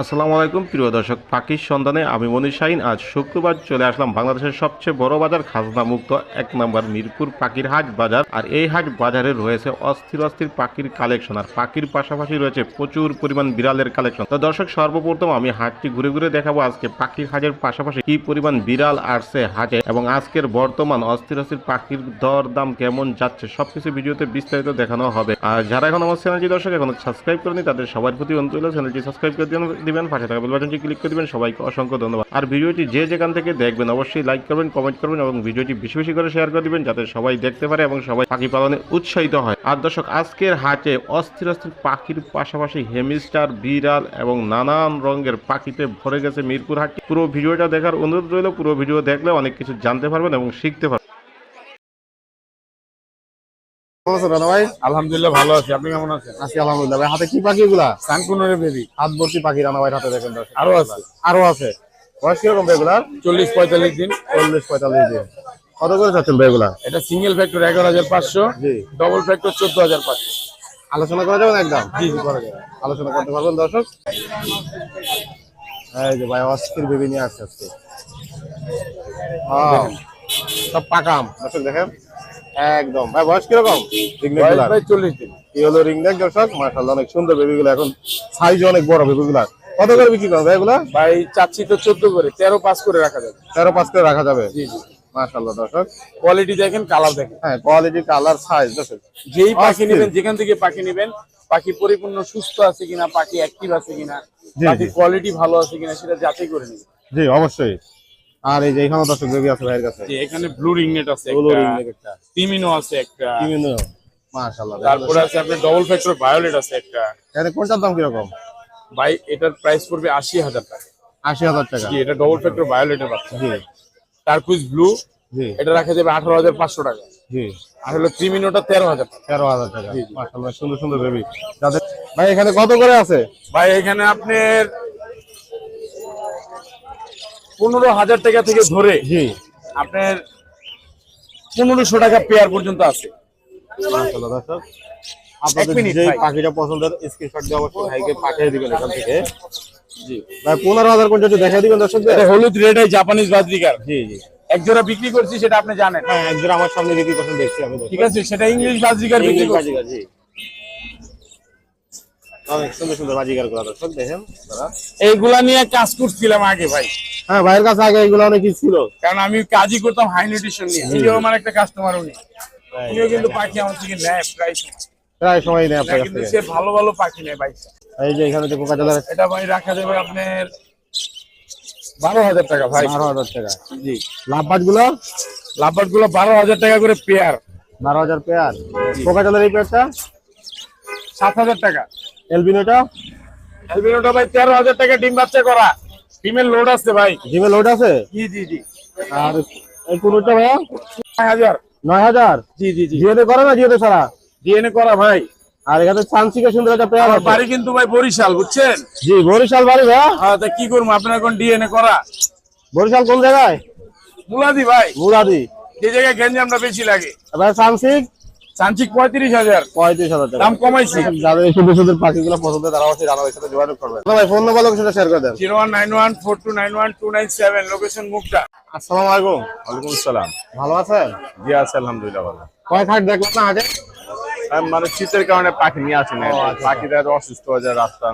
আসসালামু আলাইকুম, প্রিয় দর্শক, পাখির সন্ধানে আমি মনির শাহিন। আজ শুক্রবার চলে আসলাম বাংলাদেশের সবচেয়ে বড় বাজার খাজনা মুক্ত এক নম্বর মিরপুর পাখির হাট বাজার। আর এই হাট বাজারে রয়েছে অস্থির অস্থির পাখির কালেকশন, আর পাখির পাশাপাশি রয়েছে প্রচুর পরিমাণ বিড়ালের কালেকশন। তো দর্শক, সর্বপ্রথম আমি হাটটি ঘুরে ঘুরে দেখাবো আজকে পাখির হাটের পাশাপাশি কি পরিমাণ বিড়াল আসছে হাটে এবং আজকের বর্তমান অস্থির অস্থির পাখির দর দাম কেমন যাচ্ছে, সবকিছু ভিডিওতে বিস্তারিত দেখানো হবে। আর যারা এখন আমার চ্যানেলটি দর্শক এখন সাবস্ক্রাইব করেনি তাদের সবার প্রতি অনুরোধ চ্যানেলটি সাবস্ক্রাইব করে দিবেন- দিবেন, পাশে থাকা বেল বাটনটি ক্লিক করে দিবেন। সবাইকে অসংখ্য ধন্যবাদ। আর ভিডিওটি যে যেখান থেকে দেখবেন, অবশ্যই লাইক করবেন কমেন্ট করবেন এবং ভিডিওটি বেশি বেশি করে শেয়ার করে দিবেন, যাতে সবাই দেখতে পারে এবং সবাই পাখি পালনে উৎসাহিত হয়। আর দর্শক, আজকের হাটে অস্থির অস্থির পাখির পাশাপাশি হেমিস্টার বিড়াল এবং নানান রঙের পাখিতে ভরে গেছে মিরপুর হাটটি। পুরো ভিডিওটা দেখার অনুরোধ রইল, পুরো ভিডিও দেখলে অনেক কিছু জানতে পারবেন এবং শিখতে পারবেন। ভাই? আলহামদুলিল্লাহ ভালো আছি। আপনি কেমন আছেন? আছি আলহামদুলিল্লাহ ভাই। হাতে কি পাখি এগুলা সানকুনের বেবি হাত ভর্তি পাখি রানা ভাই হাতে দেখেন। আরও আছে। আরও আছে। বয়স কীরকম চল্লিশ পঁয়তাল্লিশ দিন। চল্লিশ পঁয়তাল্লিশ দিন। কত করে চাচ্ছেন ভাই এগুলা? এটা সিঙ্গেল ফ্যাক্টর এগারো হাজার পাঁচশো জি। ডবল ফ্যাক্টর চোদ্দ হাজার পাঁচশো। আলোচনা করা যাবে একদম? জি জি করা যাবে। আলোচনা করতে পারবেন দর্শক? এই যে ভাই অস্থির বেবি নিয়ে আসছে আজকে। আহ, সব পাকাম। দর্শক দেখেন। একদম। ভাই বয়স কীরকম? প্রায় চল্লিশ দিন। হলো রিংনেক দর্শক মাশাআল্লাহ অনেক সুন্দর বেবি গুলো। এখন সাইজ অনেক বড় বেবিগুলা কত করে বিক্রি ভাই এগুলা? ভাই চাচ্ছি তো চোদ্দ করে। তেরো পাস করে রাখা যাবে। তেরো পাঁচ করে রাখা যাবে? জি জি। দর্শক। কোয়ালিটি দেখেন কালার দেখেন। হ্যাঁ কোয়ালিটি কালার সাইজ দর্শক। যেই পাখি নেবেন যেখান থেকে পাখি নেবেন পাখি পরিপূর্ণ সুস্থ আছে কিনা পাখি অ্যাক্টিভ আছে কিনা পাখি কোয়ালিটি ভালো আছে কিনা সেটা যাচাই করে নেবেন জি অবশ্যই। আর এই যে এখানে দর্শক বেবি আছে ভাইয়ের কাছে। যে এখানে ব্লু রিংনেট আছে একটা ringneck একটা। তিমিনো আছে একটা। বিভিন্ন মাশাআল্লাহ। তারপরে আছে আপনার ডবল ফ্যাক্টর ভায়োলেট আছে একটা। এখানে কোনটার দাম কীরকম? ভাই এটার প্রাইস পড়বে আশি হাজার টাকা। আশি হাজার টাকা। জি এটা ডবল ফ্যাক্টর ভায়োলেটের বাচ্চা। জি। টার্কুইজ ব্লু জি। এটা রাখা যাবে আঠারো হাজার পাঁচশো টাকা। জি। আর হলো টাকা। তেরো হাজার টাকা। মাশাআল্লাহ সুন্দর সুন্দর বেবি যাদের ভাই এখানে কত করে আছে? ভাই এখানে আপনার পনেরো হাজার টাকা থেকে ধরে আপনার পনেরোশো টাকা পেয়ার পর্যন্ত আছে। আপনাদের মিনিট পাখিটা পছন্দের স্ক্রিনশট দিয়ে অবশ্যই ভাইকে পাঠিয়ে দিবেন এখান থেকে। জি। ভাই পনেরো হাজার দিবেন হলুদ রেড জাপানিজ বাজরিকার জি জি। এক জোড়া বিক্রি করছি সেটা আপনি জানেন। হ্যাঁ একজন আমার সামনে বিক্রি করছেন দেখছি আমি ঠিক আছে সেটা ইংলিশ বাজরিকার বিক্রি করছি। জি। অনেক সুন্দর সুন্দর দর্শক দেখেন এইগুলা নিয়ে কাজ করছিলাম আগে ভাই। হ্যাঁ ভাইয়ের কাছে আগে এগুলো অনেক কিছু ছিল। কারণ আমি কাজই করতাম হাই নিউট্রিশন নিয়ে। নিজেও আমার একটা কাস্টমার উনি উনিও কিন্তু পাখি আমার থেকে নেয় প্রায় সময়। প্রায় সময় নেই আপনার কাছ কিন্তু সে ভালো ভালো পাখি নেয় বাইক এই যে এখানে যে কোকাটালার এটা ভাই রাখা যাবে আপনার বারো হাজার টাকা ভাই। বারো হাজার টাকা। জি। লাভবাজগুলো? লাভবার্ডগুলো বারো হাজার টাকা করে পেয়ার বারো হাজার পেয়ার কোকাটালার এই পেয়ারটা সাত হাজার টাকা। এলবিনোটা অ্যালবিনোটা ভাই তেরো হাজার টাকা ডিম বাচ্চা করা। ডিমের লোড আছে ভাই। জিমে লোড আছে? জি জি জি। আর এই ভাইয়া? নয় হাজার। নয় জি জি জি। জিওতে করে না জিওতে ছাড়া? ডিএনএ করা ভাই। আর এখানে চান্সিকে সুন্দর একটা পেয়ার আছে। বাড়ি কিন্তু ভাই বরিশাল বুঝছেন? জি বরিশাল বাড়ি ভাইয়া। হ্যাঁ তা কি করব? আপনার এখন ডিএনএ করা? বরিশাল কোন জায়গায়? মুলাদি ভাই। মুরাদি যে জায়গায় গেঞ্জামটা বেশি লাগে। ভাই চান্সিক চাঞ্চিক পঁয়ত্রিশ হাজার। পঁয়ত্রিশ হাজার দাম কমাইছি। যাদের এই সুন্দর সুন্দর পাখিগুলো পছন্দ তারা অবশ্যই জানা সাথে যোগাযোগ করবে। ভাই ফোন নম্বর লোকেশনটা শেয়ার করে দেন। Zero one nine one four two nine one two nine seven location মুখটা। আসসালামু আলাইকুম। ওয়ালাইকুম আসসালাম ভালো আছেন? জি আছে আলহামদুলিল্লাহ ভালো। কয় খাট দেখলাম না হাটে? মানে শীতের কারণে পাখি নিয়ে আসে না আচ্ছা। পাখিদের অসুস্থ হয়ে যায় রাস্তা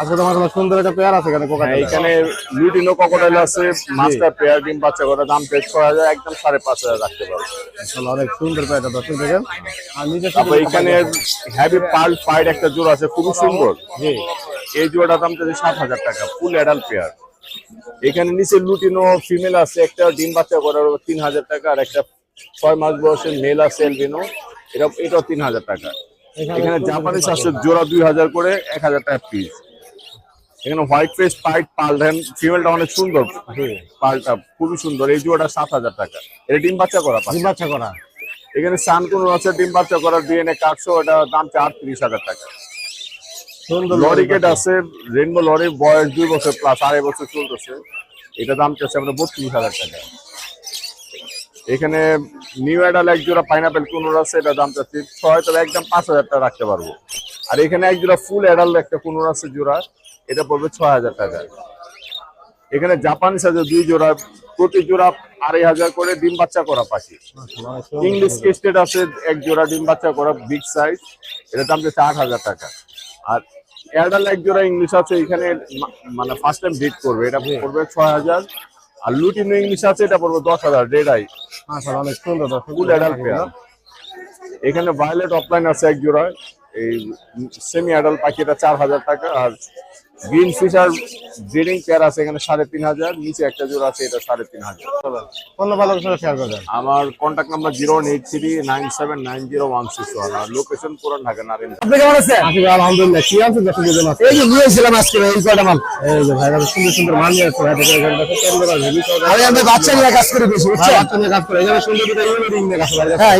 আজকে তোমার সুন্দর একটা পেয়ার আছে এখানে কোকা হ্যাঁ, এইখানে লুটিনো ককটেল আছে মাছটা পেয়ার ডিম বাচ্চা করে দাম পেশ করা যায় একদম সাড়ে পাঁচ হাজার রাখতে পারবে অনেক সুন্দর পেয়ারটা দর্শক দেখেন। আর তারপর এখানে হ্যাভি পার্ল ফাইড একটা জোড়া আছে খুবই সুন্দর। জি। এই জোড়াটার দাম চাচ্ছে সাত হাজার টাকা ফুল অ্যাডাল্ট পেয়ার এখানে নিচে লুটিনো ফিমেল আছে একটা ডিম বাচ্চা করার তিন হাজার টাকা আর একটা ছয় মাস বয়সের মেল আছে এলবিনো এটা এটাও তিন হাজার টাকা। এখানে জাপানিজ আছে জোড়া দুই হাজার করে এক হাজার টাকা পিস এখানে হোয়াইট ফেস পাইট পাল দেন ফিমেলটা অনেক সুন্দর। পালটা খুবই সুন্দর। এই জোড়াটা সাত হাজার টাকা। এটা ডিম বাচ্চা করা। ডিম বাচ্চা করা। এখানে সান কোন আছে ডিম বাচ্চা করার ডিএনএ কাটশো এটা দাম চার তিরিশ হাজার টাকা। সুন্দর লরিকেট আছে রেনবো লরির বয়স দুই বছর প্লাস আড়াই বছর চলতেছে। এটা দাম চাচ্ছে আমরা বত্রিশ হাজার টাকা। এখানে নিউ অ্যাডাল এক জোড়া পাইনাপেল কুনুর আছে এটা দাম চাচ্ছি ছয় তবে একদম পাঁচ হাজার টাকা রাখতে পারব। আর এখানে এক জোড়া ফুল অ্যাডাল একটা কুনুর আছে জোড়া এটা পড়বে ছয় হাজার টাকা। এখানে জাপানিস আছে দুই জোড়া প্রতি জোড়া আড়াই হাজার করে ডিম বাচ্চা করা পাখি। ইংলিশ কেস্টেড আছে এক জোড়া ডিম বাচ্চা করা বিগ সাইজ এটা দাম যাচ্ছে আট হাজার টাকা। আর এয়ারডাল এক জোড়া ইংলিশ আছে এখানে মানে ফার্স্ট টাইম ব্রিড করবে এটা পড়বে ছয় হাজার। আর লুটিনো ইংলিশ আছে এটা পড়বে দশ হাজার রেড আই অনেক সুন্দর ফুল অ্যাডাল্ট পেয়ার এখানে ভায়োলেট অফলাইন আছে এক জোড়ায় এই সেমি অ্যাডাল্ট পাখি এটা চার হাজার টাকা আর গ্রিন ফিশার ব্রিডিং পেয়ার আছে এখানে সাড়ে তিন হাজার নিচে একটা জোড়া আছে এটা সাড়ে তিন হাজার। অন্য শেয়ার করবেন আমার contact number zero eight three nine seven nine zero one six one আর লোকেশন পুরান ঢাকা নারিন আপনি কেমন আছেন? আশিক ভাই, আলহামদুলিল্লাহ। কি আছে আজকে? এই যে নিয়েছিলাম আজকে এই কয়টা মাল? এই যে ভাই সুন্দর সুন্দর মান নিয়ে ভাই আমি বাচ্চা নিয়ে কাজ করে দিয়েছি ভাই, বুঝছেন? বাচ্চা নিয়ে কাজ করে সুন্দর দুটো ইউনিট নিয়ে কাজ করে হ্যাঁ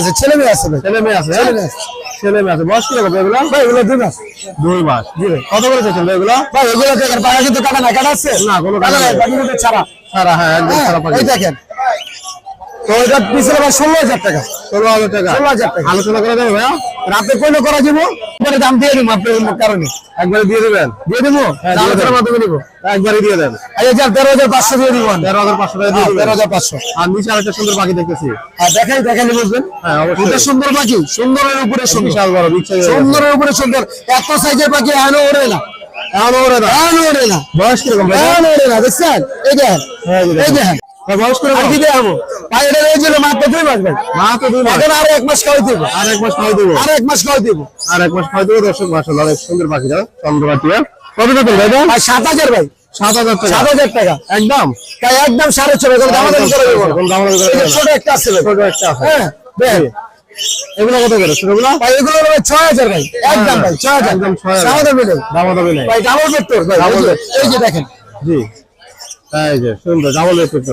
আছে ছেলে মেয়ে আছে ছেলে মেয়ে আছে? ছেলে মেয়ে আছে। বয়স কি রকম এগুলো? ভাই এগুলো দুই মাস। দুই মাস। জি ভাই। কত করে চাইছেন ভাই এগুলো? ভাই এগুলো কিন্তু টাকা নাই কাটা আছে। না, কোনো টাকা নাই। বাকি কিন্তু ছাড়া। হ্যাঁ একদম হ্যাঁ, এই দেখেন। তো এটা পিছনে ভাই? ষোলো হাজার টাকা। ষোলো হাজার টাকা। ষোলো হাজার টাকা। আলোচনা করে দেবে ভাইয়া? রাতে কইলে করা পরে দাম দিয়ে দিব আপনার কারণে। একবারে দিয়ে দিবেন? দিয়ে দিব? হ্যাঁ, আলোচনার মাধ্যমে দিব। একবারে দিয়ে দেন এই যে তেরো হাজার পাঁচশো দিয়ে দিব তেরো হাজার পাঁচশো টাকা দিয়ে হ্যাঁ, তেরো হাজার পাঁচশো। আর নিচে আরেকটা সুন্দর দেখতেছি। আর দেখাই দেখাই বুঝবেন হ্যাঁ অবশ্যই। সুন্দর পাখি সুন্দরের উপরে সুন্দর। বিশাল বড় বিগ সুন্দরের উপরে সুন্দর। এত সাইজের পাখি এখনও ওড়ে না। এমন ওরে না। এখনও ওড়ে না। বয়স কীরকম এখনও না দেখছেন? এই দেখেন হ্যাঁ, এই দেখেন। দেখেন বয়স কীরকম আর কি দেখাবো ভাই এটা রয়েছিল মাত্র দুই মাস ভাই। মা দুই মাস। এখন আরও এক মাস খাওয়াই দিব। আর এক মাস খাওয়াই দেবো। আর এক মাস খাওয়াই দিব। আর এক মাস খাওয়াই দেবো দর্শক মাসাল অনেক সুন্দর পাখি দাও চন্দ্রবাটিয়া কত টাকা ভাই ভাই সাত হাজার ভাই। সাত হাজার টাকা। সাত হাজার টাকা। একদম? তাই একদম সাড়ে ছয় দাম দাম করে দেবো। ছোট একটা আছে ছোট একটা আছে। হ্যাঁ এগুলো কত করে ছোটগুলো? ভাই এগুলো ভাই ছয় হাজার ভাই। একদম ভাই ছয় হাজার। একদম ছয় হাজার। দামাদামি নেই। ভাই ডাবল ভেক্টর ভাই এই যে দেখেন। জি। এই যে সুন্দর ডাবল রেস্টুরেন্ট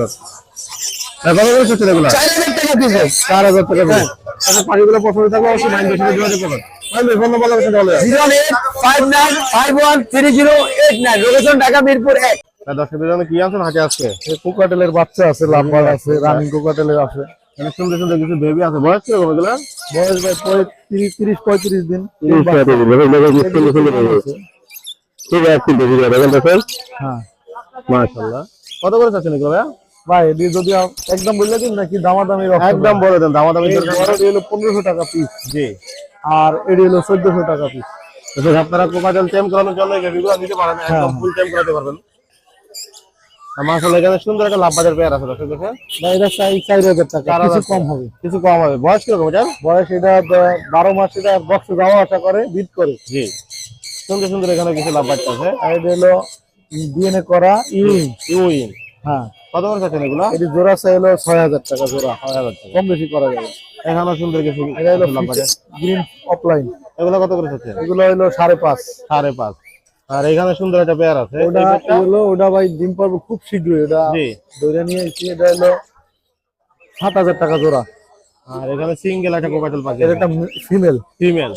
কত করে এগুলো চার হাজার টাকা পিস চার হাজার টাকা করে আচ্ছা পাখিগুলো পছন্দ থাকলে অবশ্যই নাইন বেশি যোগাযোগ করবেন ভাই ফোন নম্বর লাগাতে তাহলে zero eight five nine five one three zero eight nine location Mirpur এক দর্শকদের জন্য কি আনছেন হাতে আজকে কোকাটেলের বাচ্চা আছে লাম্বার আছে রানিং কোকাটেলের আছে সুন্দর সুন্দর কিছু বেবি আছে বয়স এগুলো বয়স ভাই পঁয়ত্রিশ তিরিশ পঁয়ত্রিশ দিন হ্যাঁ মাশাআল্লাহ। কত করে চাচ্ছেন এগুলো ভাইয়া? ভাই এটি যদি একদম বললে দিন নাকি দামাদামি একদম বলে দেন দামাদামি। হলো পনেরোশো টাকা পিস জি। আর এটি হলো চোদ্দশো টাকা পিস আপনারা কোকাটেল টেম করানোর জন্য এই বেবিগুলো নিতে পারেন একদম ফুল টেম করাতে পারবেন। মাশাআল্লাহ এখানে সুন্দর একটা লাভ বাজার পেয়ার আছে দর্শক দেখে না এটা চাই চার হাজার টাকা কিছু কম হবে। কিছু কম হবে। বয়স কীরকম বয়স এটা দ- বারো মাস এটা বক্সে যাওয়া আসা করে বিট করে। জি। সুন্দর সুন্দর এখানে কিছু লাভ বাচ্চা আছে। আর এটা হলো ডিএনএ করা ইউরিন। ইউইন হ্যাঁ। কত করে চাচ্ছেন এগুলো? এটি জোড়া চাই হলো ছয় হাজার টাকা জোড়া। ছয় হাজার টাকা। কম বেশি করা যাবে। এখানেও সুন্দর কিছু এটা হলো গ্রিন অফলাইন এগুলো কত করে চাচ্ছেন? এগুলো হলো সাড়ে পাঁচ। সাড়ে পাঁচ। আর এখানে সুন্দর একটা পেয়ার আছে। ওটা হলো ওটা ভাই ডিম পারব খুব শীঘ্রই। ওটা ধরে নিয়ে এসেছি এটা হলো সাত হাজার টাকা জোড়া। আর এখানে সিঙ্গেল একটা কোকাটেল পাখি এটা একটা ফিমেল ফিমেল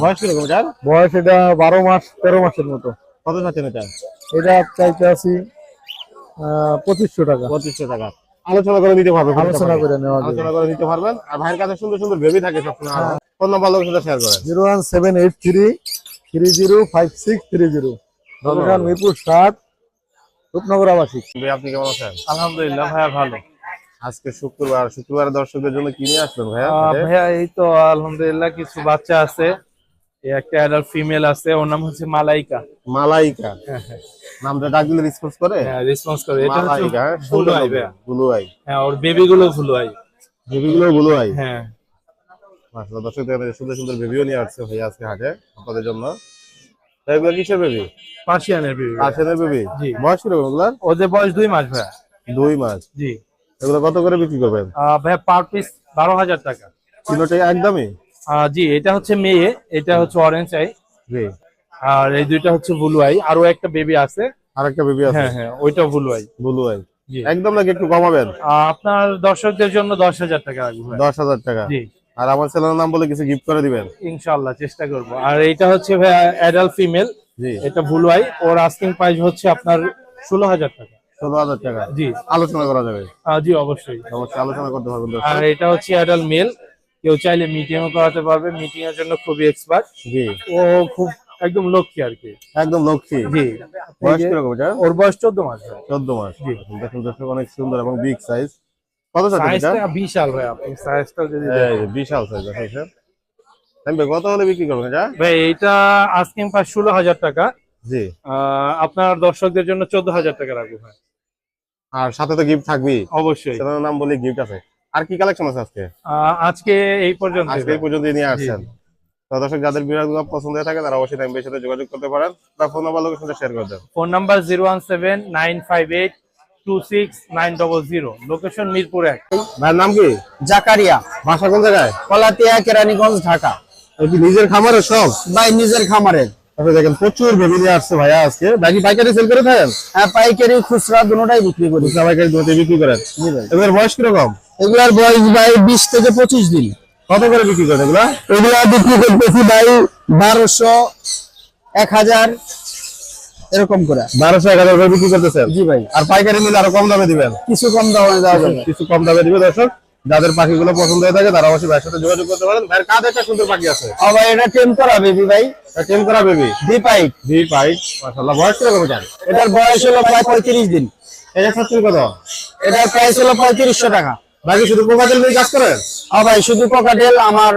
বয়স কীরকম এটার? বয়স এটা বারো মাস তেরো মাসের মতো। কত চাচ্ছেন এটা? এটা চাইতে আছি আহ, পঁচিশশো টাকা। পঁচিশশো টাকা। আলোচনা করে নিতে পারবেন আলোচনা করে নেওয়া আলোচনা করে নিতে পারবেন। আর ভাইয়ের কাছে সুন্দর সুন্দর বেবি থাকে সবসময়। ফোন নাম্বার লোকের সাথে শেয়ার করেন। Zero one seven eight three three zero five six three zero. ধন্যবাদ। মিরপুর সাত রূপনগর আবাসিক। ভাই, আপনি কেমন আছেন? আলহামদুলিল্লাহ ভাইয়া ভালো। আজকে শুক্রবার শুক্রবার দর্শকদের জন্য কি নিয়ে আসবেন ভাইয়া? ভাইয়া এই তো আলহামদুলিল্লাহ কিছু বাচ্চা আছে। একটা অ্যাডাল্ট ফিমেল আছে ওর নাম হচ্ছে মালাইকা। মালাইকা। নামটা ডাক দিলে রেসপন্স করে? হ্যাঁ রেসপন্স করে। এটা হচ্ছে ব্লু আই। ব্লু আই হ্যাঁ ওর বেবি গুলো ব্লু আই বেবিগুলো ব্লু আই হ্যাঁ। মাশাআল্লাহ দর্শকদের কাছে সুন্দর সুন্দর বেবিও নিয়ে আসছে ভাইয়া আজকে হাটে আপনাদের জন্য। এগুলো কিসের বেবি পার্সিয়ানের বেবি আর্সেনের বেবি জি। বয়স কীরকম এগুলার ওদের বয়স দুই মাস ভাইয়া। দুই মাস। জি। এগুলো কত করে বিক্রি করবেন? ভাইয়া পার পিস বারো হাজার টাকা। কিলোটাই একদমই? জি এটা হচ্ছে মেয়ে এটা হচ্ছে অরেঞ্জ আই জি। আর এই দুইটা হচ্ছে ব্লু আই আরও একটা বেবি আছে। আর একটা বেবি আছে। হ্যাঁ হ্যাঁ ওইটা ব্লু আই ব্লু জি। একদম নাকি একটু কমাবেন? আপনার দর্শকদের জন্য দশ হাজার টাকা লাগবে দশ হাজার টাকা। জি। আর আমার ছেলের নাম বলে কিছু গিফট করে দিবেন? ইনশাল্লাহ চেষ্টা করব। আর এটা হচ্ছে ভাইয়া অ্যাডাল্ট ফিমেল জি। এটা ভুল হয় ওর আস্কিং প্রাইস হচ্ছে আপনার ষোলো হাজার টাকা। ষোলো হাজার টাকা। জি। আলোচনা করা যাবে। জি অবশ্যই। অবশ্যই আলোচনা করতে পারবেন আর এটা হচ্ছে অ্যাডাল্ট মেল কেউ চাইলে মিটিংও করাতে পারবে। মিটিং এর জন্য খুবই এক্সপার্ট জি। ও খুব একদম লক্ষ্মী আর কি। একদম লক্ষ্মী। জি। বয়স কীরকম এটা? ওর বয়স চোদ্দ মাস। চোদ্দ মাস। জি। দেখুন দর্শক অনেক সুন্দর এবং বিগ সাইজ কত এটা? বিশাল ভাই আপনি সাইজটা যদি বিশাল সাইজ আছে স্যার আমি ভাই কত হলে বিক্রি করবেন এটা? ভাই এইটা আস্কিং প্রাইস ষোলো হাজার টাকা। জি। আপনার দর্শকদের জন্য চোদ্দ হাজার টাকা রাখব ভাই। আর সাথে তো গিফট থাকবেই। অবশ্যই। নাম বলে গিফট আছে। আর কি কালেকশন আছে আজকে? আজকে এই পর্যন্ত আজকে এই পর্যন্ত নিয়ে আসছেন। দর্শক যাদের বিরাট পছন্দ হয়ে থাকে তারা অবশ্যই সাথে যোগাযোগ করতে পারেন। বা ফোন নাম্বার লোকেশনটা শেয়ার করে দেন। Phone number zero one seven nine five eight two six nine double zero. Location Mirpur এক। ভাইয়ের নাম কি? জাকারিয়া। বাসা কোন জায়গায়? কলাতিয়া কেরানীগঞ্জ ঢাকা। এই কি নিজের খামারের সব? ভাই নিজের খামারের আপনি দেখেন প্রচুর বেবি নিয়ে আসছে ভাইয়া আজকে। বাকি পাইকারি সেল করে থাকেন? হ্যাঁ পাইকারি খুচরা দুটোটাই বিক্রি করি। পাইকারি বিক্রি করেন। এবার বয়স কীরকম? এগুলার বয়স ভাই বিশ থেকে পঁচিশ দিন। কত করে বিক্রি করেন এগুলা? এগুলা বিক্রি করতেছি ভাই বারোশো এক হাজার এরকম করে। বারোশো এক হাজার করে বিক্রি করতেছেন? জি ভাই। আর পাইকারি নিলে আরও কম দামে দিবেন? কিছু কম দামে দেওয়া যাবে। কিছু কম দামে দিবে দর্শক। যাদের পাখিগুলো পছন্দ হয়ে থাকে তারা অবশ্যই ভাইয়ের সাথে যোগাযোগ করতে পারেন। ভাইয়ের কাজ একটা সুন্দর পাখি আছে। ও ভাই এটা টেম করা বেবি ভাই। টেন করা বেবি ডি পাইপ ভি পাইট মাশাআল্লাহ। বয়স কীরকম এটা এটার বয়স হলো প্রায় পঁয়ত্রিশ দিন। এটা সত্যি কত? এটার প্রাইস হলো পঁয়ত্রিশশো টাকা। বাকি শুধু পোকাতেল নিয়ে কাজ করেন ও ভাই শুধু কোকাটেল আমার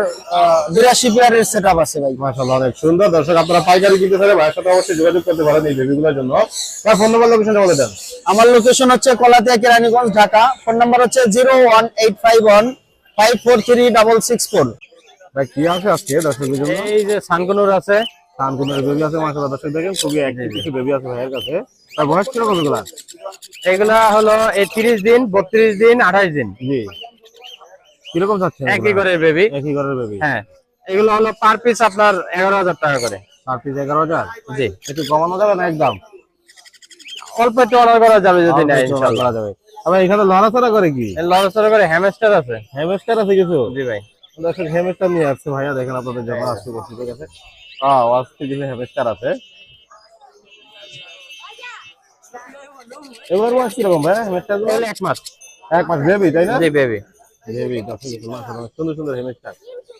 বিরাশি পেয়ারের সেট আপ আছে ভাই। মাশাআল্লাহ অনেক সুন্দর। দর্শক আপনারা পাইকারি কিনতে চাইলে ভাইয়ের সাথে অবশ্যই যোগাযোগ করতে পারেন এই বেবিগুলোর জন্য। তার ফোন নাম্বার লোকেশনটা বলে দেন। আমার লোকেশন হচ্ছে কলাতিয়া কেরানীগঞ্জ ঢাকা। ফোন নাম্বার হচ্ছে zero one eight five one five four three double six four ভাই কি আছে আজকে দর্শকদের জন্য? এই যে সানকুনুর আছে। সানকুনের বেবি আছে মাশাআল্লাহ। দর্শক দেখেন খুবই অ্যাক্টিভ কিছু বেবি আছে ভাইয়ের কাছে। তার বয়স কীরকম এগুলা? এগুলা হলো তিরিশ দিন বত্রিশ দিন আঠাশ দিন। জি। কীরকম চাচ্ছেন একই করে বেবি একই ঘরের বেবি হ্যাঁ। এগুলো হলো পার পিস আপনার এগারো হাজার টাকা করে। চার পিস এগারো হাজার? জি। একটু কমানো যাবে না একদম? অল্প একটু অর্ডার করা যাবে যদি অল্প করা যাবে। আবার এখানে লড়াচড়া করে কি? লড়াচড়া করে হ্যামস্টার আছে। হ্যামেস্টার আছে কিছু? জি ভাই। দর্শক হ্যামেস্টার নিয়ে আসছে ভাইয়া। দেখেন আপনাদের জন্য আসছে ঠিক আছে? হ্যাঁ আজকে কিছু হ্যামেস্টার আছে। এবার মাস কীরকম ভাই? এগুলো এক মাস। এক মাস বেবি তাই না? জি বেবি বেবি সুন্দর সুন্দর হ্যামেস্টার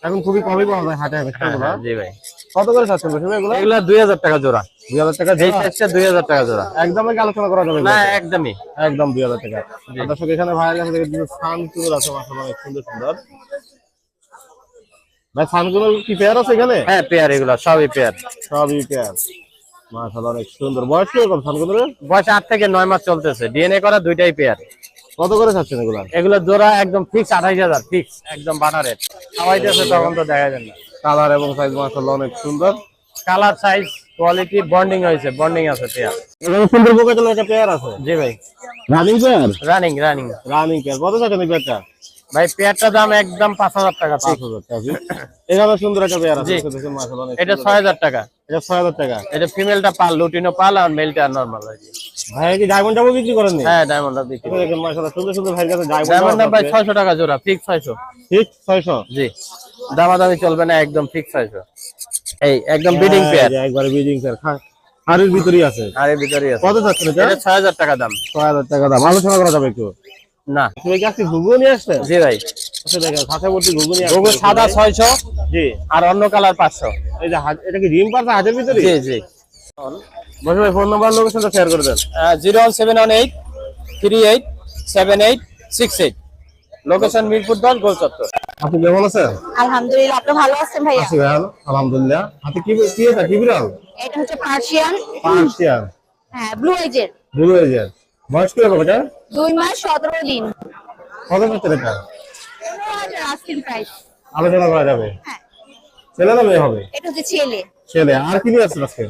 এখন খুবই কমই পাওয়া যায় হাটে হ্যামেস্টারগুলো জি ভাই। কত করে চাচ্ছেন বসে এগুলো? এগুলো দুই হাজার টাকা জোড়া। দুই হাজার টাকা এই জোড়া? সাইজটা দুই হাজার টাকা জোড়া। একদমই আলোচনা করা যাবে না একদমই। একদম দুই হাজার টাকা। আর দর্শক এখানে ভাইয়ের কাছে থেকে কিছু সানকুলোর আছে মাশাআল্লাহ সুন্দর সুন্দর। ভাই সানকুলোর কি পেয়ার আছে এখানে? হ্যাঁ পেয়ার এগুলো সবই পেয়ার সবই পেয়ার মাশাআল্লাহ অনেক সুন্দর। বয়স বয়স থেকে নয় মাস চলতেছে। ডিএনএ করা দুইটাই পেয়ার কত করে চাচ্ছেন এগুলো? এগুলো জোড়া একদম ফিক্স ফিক্স একদম বাটা রেট খাওয়াইতেছে তখন তো দেখা যায় না। কালার এবং সাইজ মাশাআল্লাহ অনেক সুন্দর। কালার সাইজ কোয়ালিটি বন্ডিং হয়েছে বন্ডিং আছে পেয়ার এখানে সুন্দর একটা পেয়ার আছে। জি ভাই। Running pair running running running pair কত চাচ্ছেন এই পেয়ারটা ভাই পেয়ারটার দাম একদম পাঁচ হাজার টাকা পাঁচ হাজার টাকা এখানে সুন্দর একটা পেয়ার আছে এটা ছয় হাজার টাকা। এটা ছয় হাজার টাকা। এটা ফিমেলটা পাল লুটিনো পাল আর মেলটা নর্মাল আর কি ভাই কি বিক্রি করেন হ্যাঁ ডায়মন্ডটা বিক্রি দেখেন মাশাআল্লাহ সুন্দর সুন্দর ভাইয়ের কাছে ডায়মন্ড ডায়মন্ড ভাই ছয়শো টাকা জোড়া ফিক্স ঠিক ছয়শো? জি। দামাদামি চলবে না একদম ফিক্স ছয়শো। এই একদম বিডিং পেয়ার হ্যাঁ, একবারে বিডিং পেয়ার হাড়ির ভিতরেই আছে। আর এর ভিতরে আছে। কত এটা? হাজার টাকা দাম। ছয় হাজার টাকা দাম। আলোচনা করা যাবে একটু। না। তুমি কি আজকে ঘুঘু নিয়ে জি ভাই। আচ্ছা দেখেন ঘুঘু নিয়ে সাদা ছয়শো জি। আর অন্য কালার পাঁচশো। এই যে এটা কি রিম পারছে হাতের ভিতরে? জি জি। বসে ভাই ফোন নাম্বার লোকেশনটা শেয়ার করে দেন। Zero one seven one eight three eight seven eight six eight. Location Mirpur দশ গোল চত্বর। আপনি কেমন আছেন? আলহামদুলিল্লাহ আপনি ভালো আছেন ভাইয়া? আছি ভাই আলহামদুলিল্লাহ। হাতে কি কি এটা কি বিড়াল? এটা হচ্ছে পার্সিয়ান পার্সিয়ান হ্যাঁ ব্লু ব্লু এজের বয়স কি হবে দুই মাস সতেরো দিন। কত চাচ্ছেন এটা আস্কিং প্রাইস আলোচনা করা যাবে। হ্যাঁ। ছেলে না মেয়ে হবে? এটা হচ্ছে ছেলে। ছেলে। আর কি আসছেন আজকে?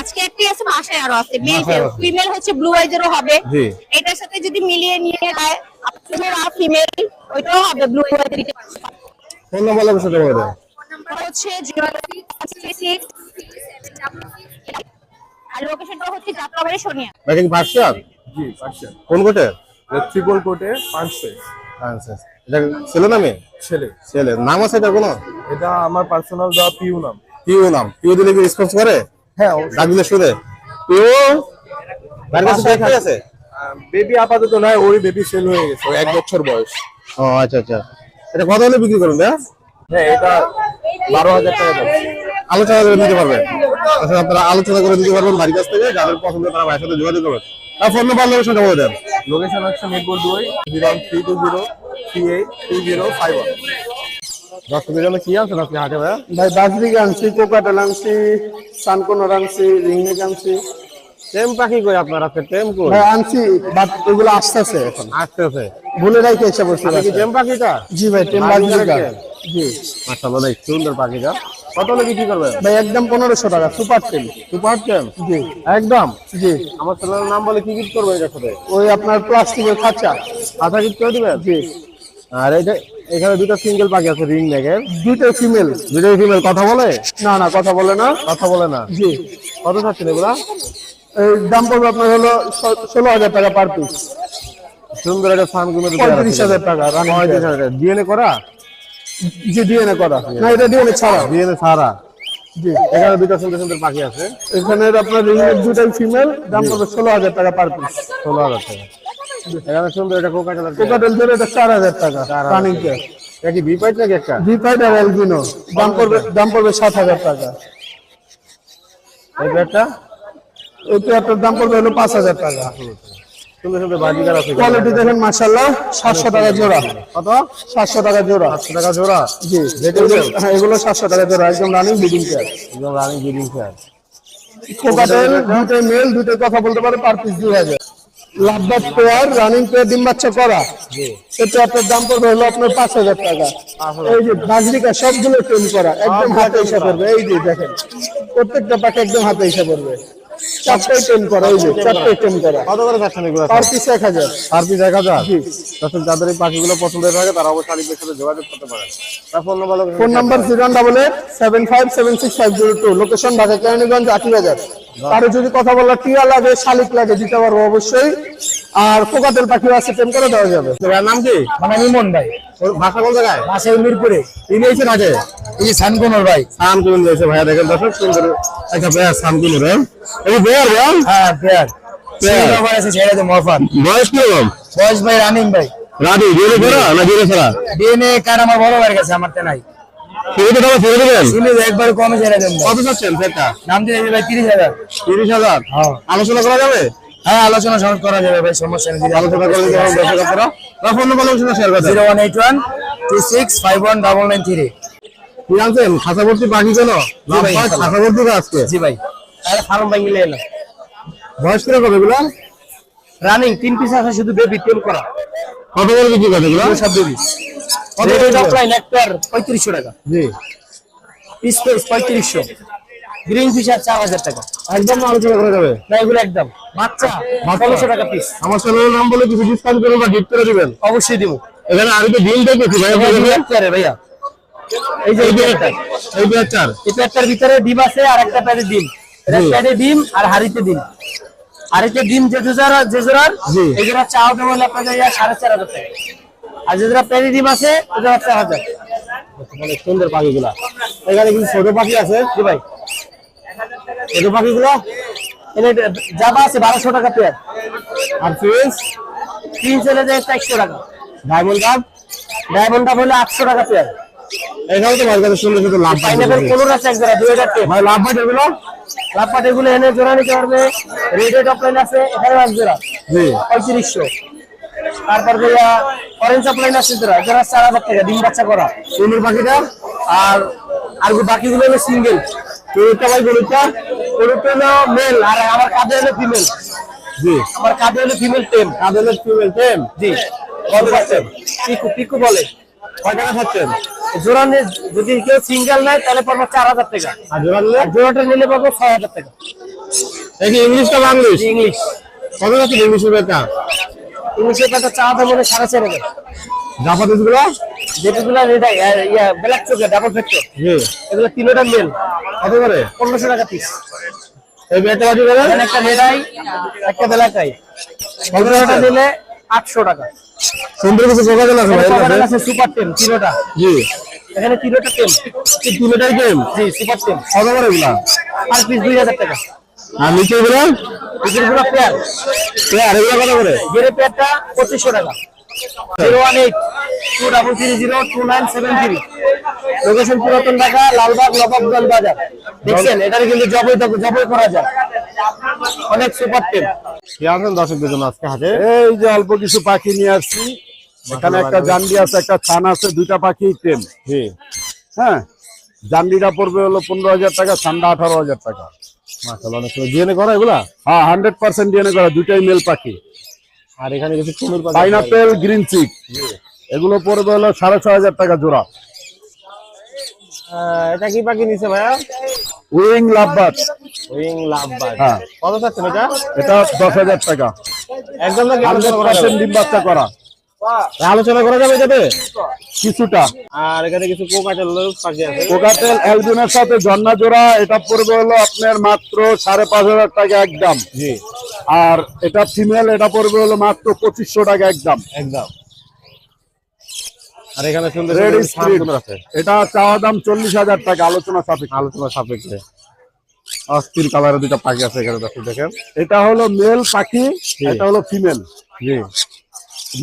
আজকে একটি আছে বাসায় আরও আছে। মেল ফিমেল হচ্ছে ব্লু আইজেরও হবে। জি। এটার সাথে যদি মিলিয়ে নিয়ে যায় ফিমেল আর ফিমেল ওইটাও হবে ব্লু আইজের ফোন নাম্বার লোকেশনটা বলে দেন নাম্বার হচ্ছে আর লোকেশনটা হচ্ছে যাত্রাবাড়ি সোনিয়া। ভাই কি পার্সিয়ান জি পাঁচশো কোন কোটের ট্রিপল কোটে পাঁচশো আচ্ছা এটা ছেলে না মেয়ে? ছেলে। ছেলে। নাম আছে এটা কোনো? এটা আমার পার্সোনাল দেওয়া পিউ নাম। পিও নাম। পিও দিলে কি রেসপন্স করে? হ্যাঁ ডাক দিলে শুনে। পিও ভাইয়ের কাছে দেখাই আছে? বেবি আপাতত নয় ওই বেবি সেল হয়ে গেছে। এক বছর বয়স। ও আচ্ছা আচ্ছা। এটা কত হলে বিক্রি করুন ভাইয়া? হ্যাঁ এটা বারো হাজার টাকা দাম। আলোচনা করে নিতে পারবেন আচ্ছা আপনারা আলোচনা করে নিতে পারবেন বাড়ির কাছ থেকে। যাদের পছন্দ তারা ভাইয়ের সাথে যোগাযোগ করবেন। ফোন নাম্বার লোকেশনটা বলে দেন। লোকেশন হচ্ছে মিরপুর দুই zero three two zero three eight two zero five one দর্শকের কি আনছেন আপনি হাটে ভাই ভাই বাজরিক আনছি কোকাটেল আনছি সানকোনর আনছি রিংনেক আনছি। টেম পাখি কই আপনার আছে? টেম কই? ভাই আনছি বাট আসতেছে এখন। আসতেছে। ভুলে রাখি এসে বসে কি টেম পাখিটা? জি ভাই টেম রাখেন? জি। মাশাআল্লাহ সুন্দর পাখিটা। কত হলে বিক্রি করবেন? ভাই একদম পনেরোশো টাকা সুপার টেম। সুপার টেম? জি। একদম? জি। আমার চ্যানেলের নাম বলে কি গিফট করব সাথে? ওই আপনার প্লাস্টিকের খাঁচা। আধা গিফট করে দিবেন? জি। আর এটা এখানে দুটো সিঙ্গেল পাখি আছে রিং নেকের দুটো ফিমেল দুটোই ফিমেল কথা বলে? না না কথা বলে না। কথা বলে না? জি। কত চাচ্ছেন এগুলা? এই দাম পড়বে আপনার হলো ষোলো হাজার টাকা পার পিস সুন্দর একটা ফানগুলো পঁয়ত্রিশ হাজার টাকা পঁয়ত্রিশ। হাজার ডিএনএ করা? জি ডিএনএ করা। না এটা ডিএনএ ছাড়া। ডিএনএ সারা জি। এখানে দুটো সুন্দর সুন্দর পাখি আছে। এখানে আপনার রিংনেক দুটাই ফিমেল দাম পড়বে ষোলো হাজার টাকা পার পিস ষোলো হাজার টাকা। এখানে সুন্দর একটা কোকা কালার কোকাটেল ধরে এটা চার হাজার টাকা রানিং পেয়ার এটা কি বি পাইট নাকি একটা? ফাইভ আর এলবিনো দাম পড়বে দাম পড়বে সাত হাজার টাকা। এই পেয়ারটা এই পেয়ারটার দাম পড়বে হলো পাঁচ হাজার টাকা। সুন্দর সুন্দর বাজিকার আছে? কোয়ালিটি দেখেন মাসাল্লাহ সাতশো টাকা জোড়া। কত? সাতশো টাকা জোড়া। সাতশো টাকা জোড়া? জি। এগুলো- হ্যাঁ সাতশো টাকা জোড়া একদম রানিং ব্রিডিং পেয়ার একদম রানিং ব্রিডিং ফেয়ার কোকাটেল দুটো মেল দুটো কথা বলতে পারে পার পিস দুই হাজার। লাভবাদ পেয়ার রানিং পেয়ার ডিম বাচ্চা করা। দাম পড়বে হলো আপনার পাঁচ হাজার টাকা। এই যে বাজরিকা সবগুলো টেম করা একদম হাতে এসে পড়বে। এই যে দেখেন প্রত্যেকটা পাখি একদম হাতে এসে পড়বে। চারটাই টেম করা এই যে চারটাই টেম করা। কত করে যাচ্ছেন এগুলো? পার পিস এক হাজার। আর পিস এক হাজার? জি। যাদের এই পাখিগুলো পছন্দ হয়ে থাকে তারা অবশ্যই আলিফের সাথে যোগাযোগ করতে তার phone number phone number zero double eight seven five seven six five zero two. Location Dhaka Keraniganj Ati Bazar কারও যদি কথা বলার টিয়া লাগে শালিক লাগে দিতে পারব অবশ্যই। আর কোকাতেল পাখিও আছে টেম করে দেওয়া যাবে। নাম কি? মানে ইমন ভাই। ওর ভাষা কোন জায়গায়? মিরপুরে। তিনি এসে থাকে এই যে সানকোনর ভাই। রয়েছে ভাইয়া দেখেন দর্শক সুন্দর। একটা বেয়ার সামকুন রে এই বেয়ার ভাইয়া। হ্যাঁ মরফান বয়স কীরকম? বয়স ভাই রানিং ভাই। রাধি জোরে করা না জোরে ছাড়া? ডিএনএ কার আমার বড় ভাইয়ের কাছে আমার তে নাই দেবো ছেড়ে দেবেন? একবার কমে ছেড়ে দেন কত চাচ্ছেন সেটা নাম দিয়ে ভাই তিরিশ হাজার। তিরিশ হাজার? হ্যাঁ। আলোচনা করা যাবে? হ্যাঁ আলোচনা সমাজ করা যাবে ভাই সমস্যা নেই আলোচনা করে দিতে দর্শক আপনারা তার ফোন নাম্বার আলোচনা শেয়ার করতে zero one eight one two six five one double nine three. কি আনছেন? খাসাবর্তী পাখি কেন? ভাই, খাসাবর্তী আজকে। জি ভাই। আরে ফার্ম ভাই মিলে এলো। বয়স কীরকম এগুলো? রানিং তিন পিস আছে শুধু বেবি টেম করা। কত করে বিক্রি করে এগুলো? সব বেবি কত করে অফলাইন একটার পঁয়ত্রিশশো টাকা। জি। পিস পিস পঁয়ত্রিশশো। গ্রিন ফিশার চার হাজার টাকা। একদম আলোচনা করা যাবে না এগুলো একদম। বাচ্চা ষোলোশো টাকা পিস আমার চ্যানেলের নাম বলে কিছু ডিসকাউন্ট করবেন বা গিফট করে দিবেন? অবশ্যই দিব। এখানে আরও তো ডিম দেখেছি ভাই ভাইয়া। এই যে এই পেয়ারটা এই পেয়ারটার ভিতরে ডিম আছে আর একটা প্যাডে ডিম। প্যাডে ডিম আর হাড়িতে ডিম। হাড়িতে ডিম যে জোড়া যে জোড়া চাও দেবো আপনাদের সাড়ে চার হাজার টাকা। আর যে প্যাডে ডিম আছে ওটা চার হাজার। অনেক সুন্দর পাখিগুলা। এখানে কিন্তু ছোট পাখি আছে। জি ভাই। ছোট পাখিগুলো এনে জাবা আছে বারোশো টাকা পেয়ার আর ফিস তিন চলে যায় চারশো টাকা। ডায়মন্ড ডায়মন্ড কাপ হলে আটশো টাকা পেয়ার এখানে তো মাঝখানে সুন্দর সুন্দর লাভ পাইনাপেল কোলোর আছে এক জোড়া দুই হাজার টাকা লাভ পাই এগুলো? লাপাট এগুলো এনে জোড়া নিতে পারবে। অফলাইন আছে এখানে এক জোড়া জি। পঁয়ত্রিশশো। তারপর ভাইয়া অরেঞ্জ অফলাইন আছে জোড়া জোড়া চার হাজার টাকা ডিম বাচ্চা করা। সুন্দর পাখিটা। আর আর বাকিগুলো হলো সিঙ্গেল চুরিটা ভাই গরুটা গরুটা হলো মেল আর আমার হলো ফিমেল জি। আমার হলো ফিমেল টেম। কাদের ফিমেল টেম? জি। কত পাচ্ছেন? পিকু পিকু বলে। কয় টাকা খাচ্ছেন জোড়া নিয়ে যদি কেউ সিঙ্গেল নেয় তাহলে পড়ব চার হাজার টাকা। আর জোড়া নিলে? জোড়াটা নিলে পাবো ছয় হাজার টাকা। এই কি ইংলিশটা বাংলিশ? ইংলিশ। কত যাচ্ছে ইংলিশের বেটা? ইংলিশের পাতা চা দাম হলে সাড়ে চার হাজার। জাপানিজগুলো? যেগুলো ইয়া ব্ল্যাক চোখে ডাবল ফ্যাক্টর জি। এগুলো তিনটা মেল কত করে? পনেরোশো টাকা পিস এই বেটা বাজি করে? একটা ব্ল্যাক আই টাকা? সুন্দর কিছু যোগাযোগ আছে ভাই এখানে আছে সুপার জি। এখানে এই তিনটাই গেম জি সুপার টেম কত করে এগুলা? আর পিস টাকা। আর নিচে এগুলো এগুলো পেয়ার আর এগুলো কত করে? গেরে পেয়ারটা পঁচিশশো টাকা। Zero one eight two double three zero two nine seven three location Puratan Dhaka Lalbagh Nawabganj বাজার। দেখছেন এটারে কিন্তু জবই জবই করা যায়। অনেক সুপার কি আছেন দর্শকদের জন্য আজকে হাতে? এই যে অল্প কিছু পাখি নিয়ে আসছি। এখানে একটা জান্ডি আছে একটা ছান আছে দুইটা পাখি টেম জি। হ্যাঁ জান্ডিটা পড়বে হলো পনেরো হাজার টাকা ছান্ডা আঠারো হাজার টাকা। ডিএনএ করা এগুলা? হ্যাঁ হান্ড্রেড পার্সেন্ট ডিএনএ করা দুইটাই মেল পাখি। আর এখানে কিছু পাইনাপেল গ্রিন চিক এগুলো পড়বে হলো সাড়ে ছয় হাজার টাকা জোড়া। এটা কি পাখি নিছে ভাইয়া? উইং লাভবাদ উইং লাভবার্ড হ্যাঁ। কত চাচ্ছেন এটা এটা দশ হাজার টাকা। একদম হান্ড্রেড পার্সেন্ট ডিম বাচ্চা করা। আলোচনা করা যাবে এটাতে? কিছুটা। আর এখানে কিছু কোকাটেল পাখি আছে। কোকাটেল অ্যালবিনের সাথে ঝর্ণা জোড়া এটা পড়বে হলো আপনার মাত্র সাড়ে পাঁচ হাজার টাকা একদম। জি। আর এটা ফিমেল এটা পড়বে হলো মাত্র পঁচিশশো টাকা একদম। একদম। আর এখানে সুন্দর সুন্দর আছে। এটা চাওয়া দাম চল্লিশ হাজার টাকা আলোচনা সাপেক্ষে। আলোচনা সাপেক্ষে। অস্থির কালারের দুটো পাখি আছে এখানে দেখেন এটা হলো মেল পাখি এটা হলো ফিমেল জি।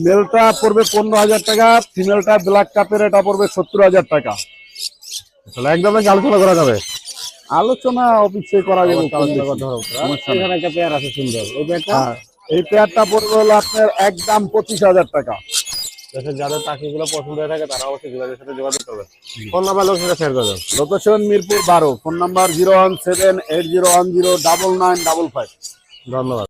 মেলটা পড়বে পনেরো হাজার টাকা ফিমেলটা ব্ল্যাক কাপের এটা পড়বে সত্তর হাজার টাকা। তাহলে একদম আলোচনা করা যাবে? আলোচনা অবশ্যই করা যাবে। একটা পেয়ার আছে সুন্দর। এই পেয়ারটা হ্যাঁ, এই পেয়ারটা পড়বে হলো আপনার একদম পঁচিশ হাজার টাকা। যাদের পাখিগুলো পছন্দ হয়ে থাকে তারা অবশ্যই যোগাযোগের সাথে যোগাযোগ করবে। ফোন নাম্বার লোক শেয়ার করবেন লোকেশন মিরপুর বারো phone number zero one seven eight zero one zero double nine double five ধন্যবাদ।